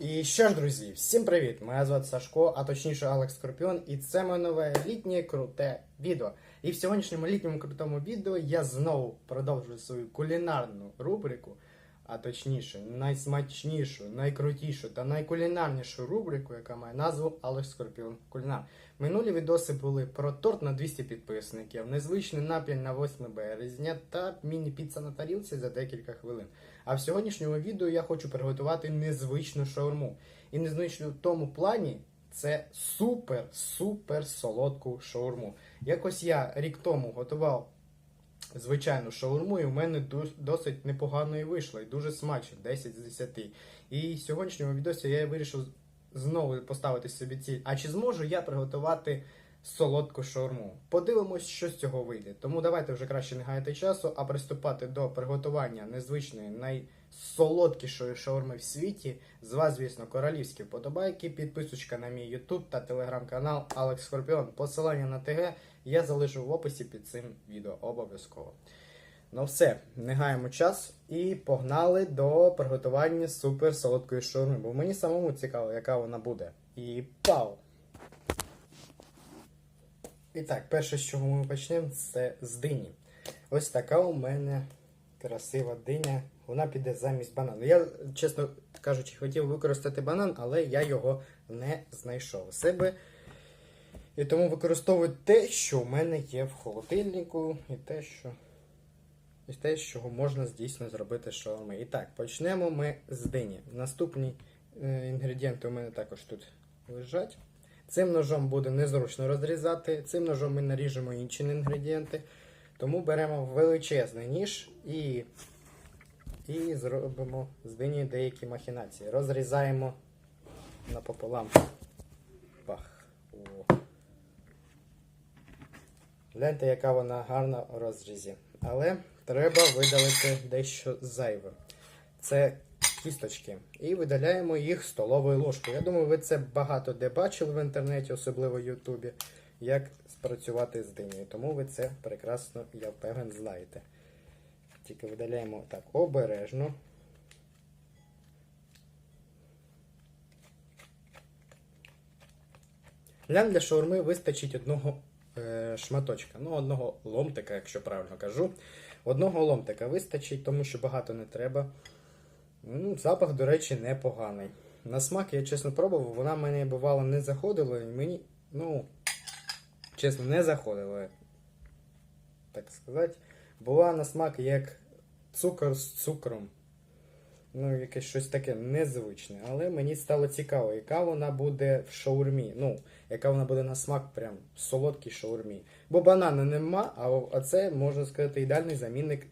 І що ж, друзі, всім привіт! Мене звати Сашко, а точніше Алекс Скорпіон, і це моє нове літнє круте відео. І в сьогоднішньому літньому крутому відео я знову продовжую свою кулінарну рубрику, а точніше, найсмачнішу, найкрутішу та найкулінарнішу рубрику, яка має назву Алекс Скорпіон Кулінар. Минулі відоси були про торт на 200 підписників, незвичний напіль на 8 березня та міні-піца на тарілці за декілька хвилин. А в сьогоднішньому відео я хочу приготувати незвичну шаурму. І незвичну в тому плані це супер-супер солодку шаурму. Якось я рік тому готував звичайну шаурму, і в мене досить непогано і вийшло, і дуже смачно, 10 з 10. І в сьогоднішньому відосі я вирішив знову поставити собі ціль. А чи зможу я приготувати солодку шаурму? Подивимось, що з цього вийде. Тому давайте вже краще не гаяти часу, а приступати до приготування незвичної, найсолодкішої шаурми в світі. З вас, звісно, королівські вподобайки, підписочка на мій YouTube та телеграм-канал Алекс Скорпіон. Посилання на ТГ я залишу в описі під цим відео обов'язково. Ну все, не гаємо час і погнали до приготування супер солодкої шаурми, бо мені самому цікаво, яка вона буде. І пау! І так, перше, з чого ми почнемо, це з дині. Ось така у мене красива диня. Вона піде замість банану. Я, чесно кажучи, хотів використати банан, але я його не знайшов у себе. І тому використовую те, що у мене є в холодильнику, і те, що. І те, з чого можна дійсно зробити шаурми. І так, почнемо ми з дині. Наступні е, інгредієнти у мене також тут лежать. Цим ножом буде незручно розрізати, цим ножом ми наріжемо інші інгредієнти. Тому беремо величезний ніж і, і зробимо з дині деякі махінації. Розрізаємо напополам. Бах. О. Гляньте, яка вона гарна у розрізі. Але треба видалити дещо зайве. Це кісточки. І видаляємо їх столовою ложкою. Я думаю, ви це багато де бачили в інтернеті, особливо в Ютубі, як спрацювати з динею. Тому ви це прекрасно, я впевнен, знаєте. Тільки видаляємо так обережно. Нам для шаурми вистачить одного е, шматочка, ну, одного ломтика, якщо правильно кажу. Одного ломтика вистачить, тому що багато не треба. Ну, запах, до речі, непоганий. На смак я чесно пробував, вона мене бувало не заходила, і мені, ну, чесно, не заходила, так сказати. Була на смак як цукор з цукром. Ну, якесь щось таке незвичне. Але мені стало цікаво, яка вона буде в шаурмі. Ну, яка вона буде на смак, прям в солодкій шаурмі. Бо банана нема, а це, можна сказати, ідеальний замінник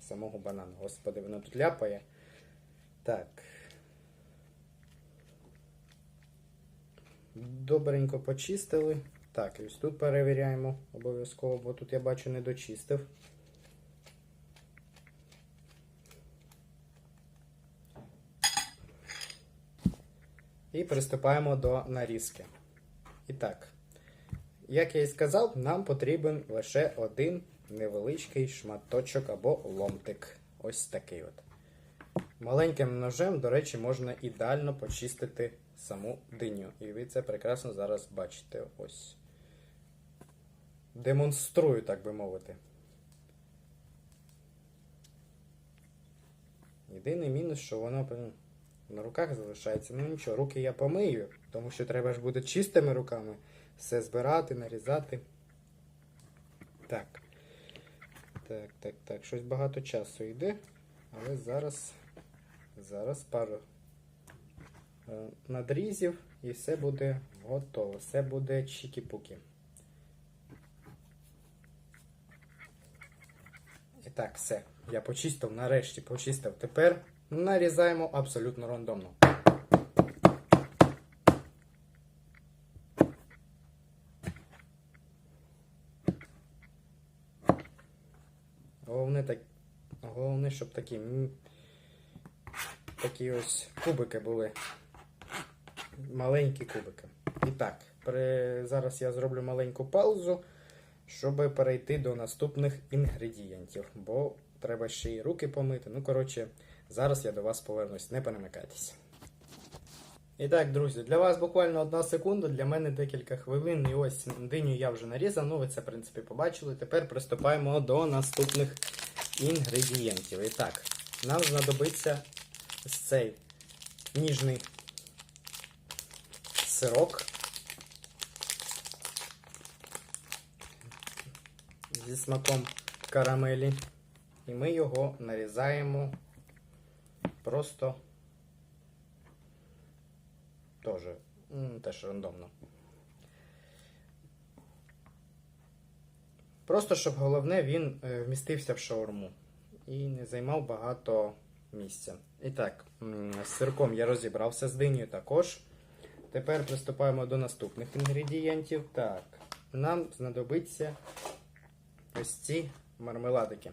самого банану. Господи, воно тут ляпає. Так. Добренько почистили. Так, і ось тут перевіряємо обов'язково, бо тут я бачу не дочистив. І приступаємо до нарізки. І так, як я і сказав, нам потрібен лише один невеличкий шматочок або ломтик. Ось такий от. Маленьким ножем, до речі, можна ідеально почистити саму диню. І ви це прекрасно зараз бачите. Ось. Демонструю, так би мовити. Єдиний мінус, що воно на руках залишається. Ну нічого, руки я помию, тому що треба ж буде чистими руками все збирати, нарізати. Так. Так, так, так. Щось багато часу йде, але зараз, зараз пару е, надрізів і все буде готово. Все буде чікі-пукі. Так, все. Я почистив, нарешті почистив. Тепер нарізаємо абсолютно рандомно. Головне, так, головне, щоб такі, такі ось кубики були. Маленькі кубики. І так, при, зараз я зроблю маленьку паузу, щоб перейти до наступних інгредієнтів, бо треба ще й руки помити. Ну, коротше, зараз я до вас повернусь, не перемикайтеся. І так, друзі, для вас буквально одна секунда, для мене декілька хвилин. І ось диню я вже нарізав. Ну, ви це, в принципі, побачили. Тепер приступаємо до наступних інгредієнтів. І так, нам знадобиться цей ніжний сирок. Зі смаком карамелі. І ми його нарізаємо просто теж, теж рандомно. Просто щоб головне він е, вмістився в шаурму і не займав багато місця. І так, з сирком я розібрався з динею також. Тепер приступаємо до наступних інгредієнтів. Так, нам знадобиться ось ці мармеладики.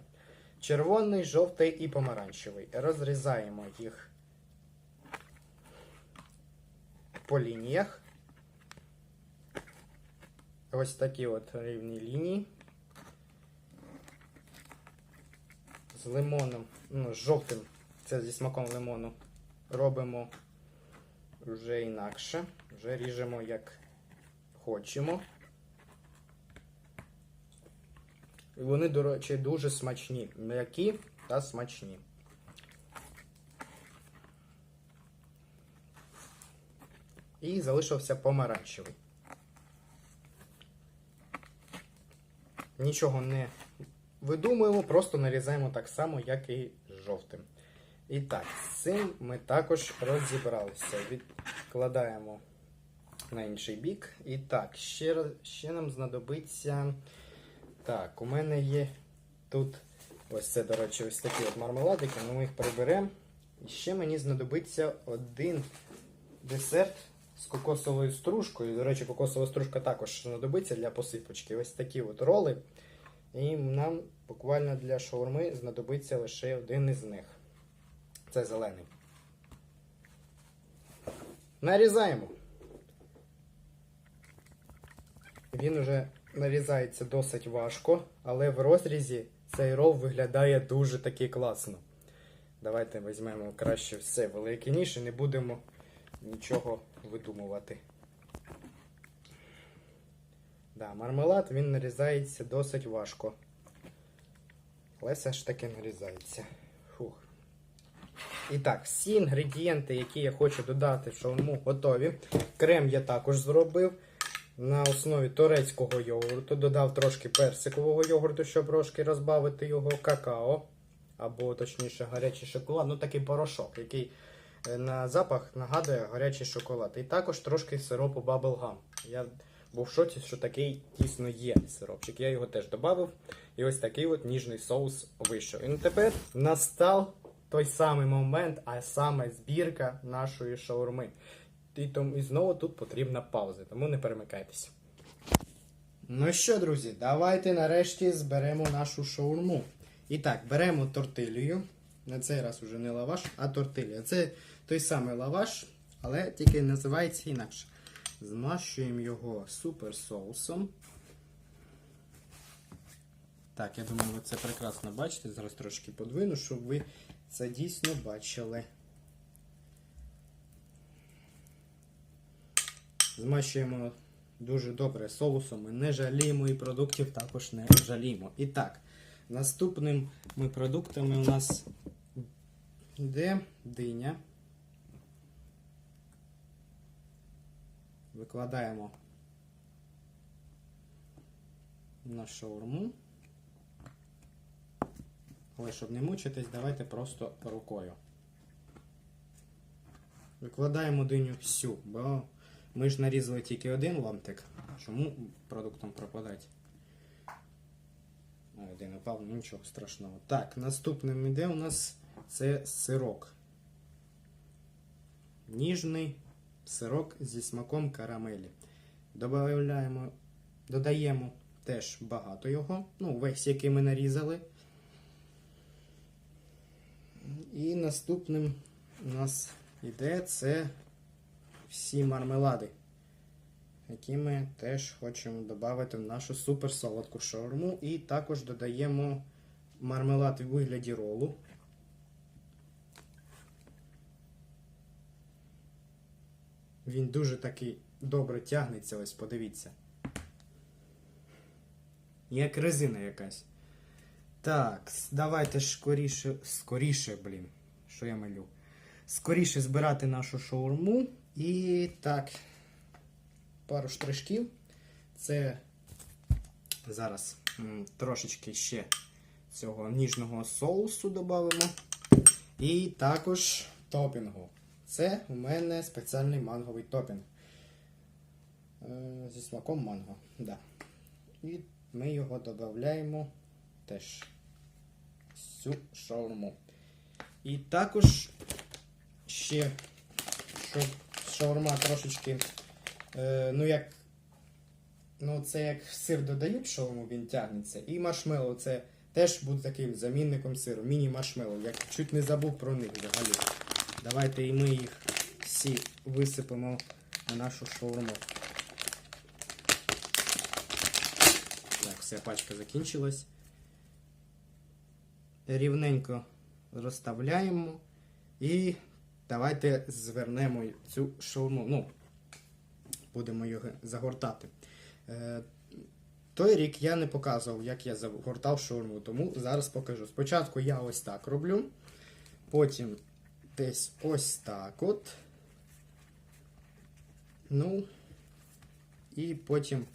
Червоний, жовтий і помаранчевий. Розрізаємо їх по лініях. Ось такі от рівні лінії. З лимоном, ну, з жовтим, це зі смаком лимону, робимо вже інакше. Вже ріжемо як хочемо. І вони, до речі, дуже смачні. М'які та смачні. І залишився помаранчевий. Нічого не видумуємо, просто нарізаємо так само, як і з жовтим. І так, з цим ми також розібралися. Відкладаємо на інший бік. І так, ще, ще нам знадобиться. Так, у мене є тут ось це, до речі, ось такі от мармеладики, ми їх приберемо. І ще мені знадобиться один десерт з кокосовою стружкою. До речі, кокосова стружка також знадобиться для посипочки. Ось такі от роли. І нам буквально для шаурми знадобиться лише один із них. Це зелений. Нарізаємо. Він уже нарізається досить важко, але в розрізі цей рол виглядає дуже таки класно. Давайте візьмемо краще все великий ніж і не будемо нічого видумувати. Да, мармелад він нарізається досить важко. Але все ж таки нарізається. Фух. І так, всі інгредієнти, які я хочу додати в шаурму, готові. Крем я також зробив на основі турецького йогурту. Додав трошки персикового йогурту, щоб трошки розбавити його какао. Або точніше гарячий шоколад. Ну такий порошок, який е, на запах нагадує гарячий шоколад. І також трошки сиропу Bubblegum. Я був в шоці, що такий дійсно є сиропчик. Я його теж додав. І ось такий от ніжний соус вийшов. І ну тепер настав той самий момент, а саме збірка нашої шаурми. І, тому, і знову тут потрібна пауза, тому не перемикайтеся. Ну що, друзі, давайте нарешті зберемо нашу шаурму. І так, беремо тортилію. На цей раз уже не лаваш, а тортилія. Це той самий лаваш, але тільки називається інакше. Змащуємо його супер соусом. Так, я думаю, ви це прекрасно бачите. Зараз трошки подвину, щоб ви це дійсно бачили. Змащуємо дуже добре соусом. Ми не жаліємо і продуктів також не жаліємо. І так, наступними продуктами у нас йде диня. Викладаємо на шаурму. Але щоб не мучитись, давайте просто рукою. Викладаємо диню всю, бо ми ж нарізали тільки один ломтик. Чому продуктом пропадати? А, один упав, ну нічого страшного. Так, наступним іде у нас це сирок. Ніжний сирок зі смаком карамелі. Добавляємо, додаємо теж багато його, ну, весь, який ми нарізали. І наступним у нас іде це всі мармелади, які ми теж хочемо додати в нашу суперсолодку шаурму. І також додаємо мармелад у вигляді ролу. Він дуже такий добре тягнеться, ось подивіться. Як резина якась. Так, давайте скоріше. Скоріше, блін. Що я малю? Скоріше збирати нашу шаурму. І так. Пару штришків. Це зараз трошечки ще цього ніжного соусу додамо. І також топінгу. Це у мене спеціальний манговий топінг. Е, Зі смаком манго. Да. І ми його додаємо теж в цю шаурму. І також ще, щоб шаурма трошечки, е, ну як, ну це як сир додають в шаурму, він тягнеться. І маршмеллоу це теж буде таким замінником сиру. Міні-маршмеллоу. Я чуть не забув про них взагалі. Давайте і ми їх всі висипемо на нашу шаурму. Так, вся пачка закінчилась. Рівненько розставляємо і давайте звернемо цю шаурму. Ну, будемо його загортати. Е, той рік я не показував, як я загортав шаурму, тому зараз покажу. Спочатку я ось так роблю, потім десь ось так от. Ну, і потім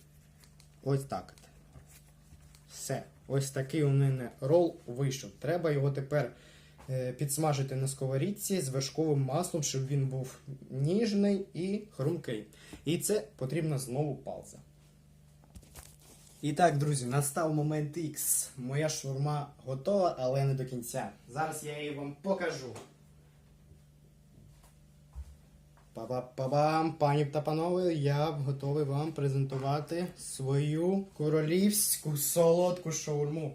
ось так. от. Все. Ось такий у мене рол вийшов. Треба його тепер підсмажити на сковорідці з вершковим маслом, щоб він був ніжний і хрумкий. І це потрібна знову пауза. І так, друзі, настав момент X. Моя шаурма готова, але не до кінця. Зараз я її вам покажу. Па-ба-па-бам, пані та панове, я готовий вам презентувати свою королівську солодку шаурму.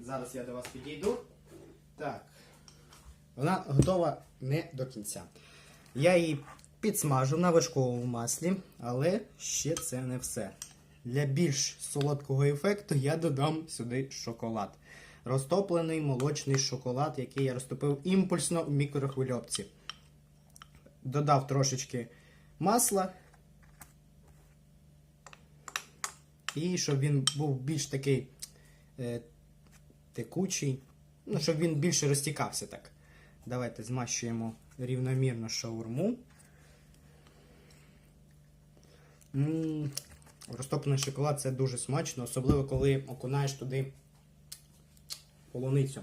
Зараз я до вас підійду. Так. Вона готова не до кінця. Я її підсмажу на вершковому маслі, але ще це не все. Для більш солодкого ефекту я додам сюди шоколад. Розтоплений молочний шоколад, який я розтопив імпульсно в мікрохвильовці додав трошечки масла. І щоб він був більш такий е, текучий, ну, щоб він більше розтікався так. Давайте змащуємо рівномірно шаурму. М, Розтоплений шоколад це дуже смачно, особливо коли окунаєш туди полуницю.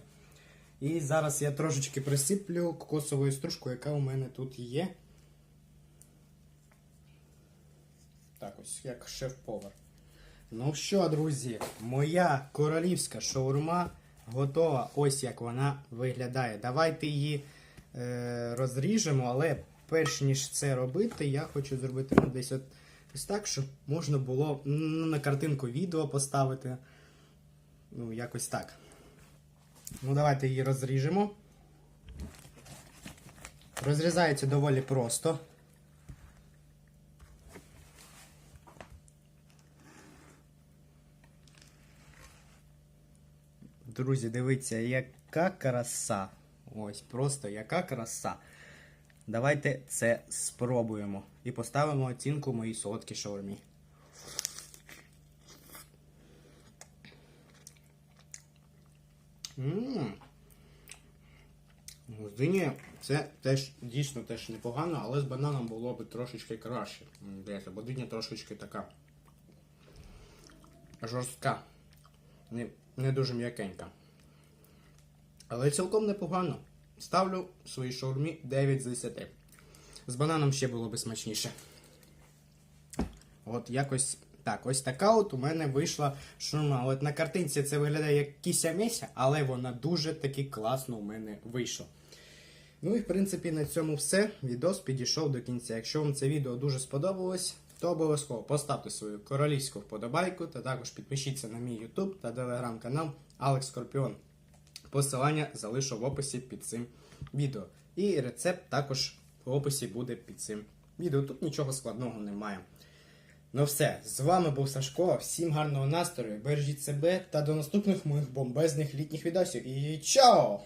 І зараз я трошечки присиплю кокосовою стружкою, яка у мене тут є. Так ось, як шеф-повар. Ну що, друзі, моя королівська шаурма готова. Ось як вона виглядає. Давайте її е, розріжемо, але перш ніж це робити, я хочу зробити ну, десь от, ось так, щоб можна було ну, на картинку відео поставити. Ну, якось так. Ну, давайте її розріжемо. Розрізається доволі просто. Друзі, дивіться, яка краса. Ось, просто яка краса. Давайте це спробуємо і поставимо оцінку моїй солодкій шаурмі. Ммм. З дині це теж дійсно теж непогано, але з бананом було б трошечки краще. Мені бо диня трошечки така жорстка, не дуже м'якенька. Але цілком непогано. Ставлю своїй шаурмі 9 з 10. З бананом ще було б смачніше. От якось так, ось така от у мене вийшла шаурма. От на картинці це виглядає як кися меся, але вона дуже таки класно у мене вийшла. Ну і в принципі на цьому все. Відос підійшов до кінця. Якщо вам це відео дуже сподобалось, то обов'язково поставте свою королівську вподобайку та також підпишіться на мій YouTube та телеграм канал Алекс Скорпіон. Посилання залишу в описі під цим відео. І рецепт також в описі буде під цим відео. Тут нічого складного немає. Ну все, з вами був Сашко. Всім гарного настрою, бережіть себе та до наступних моїх бомбезних літніх відосів. І чао!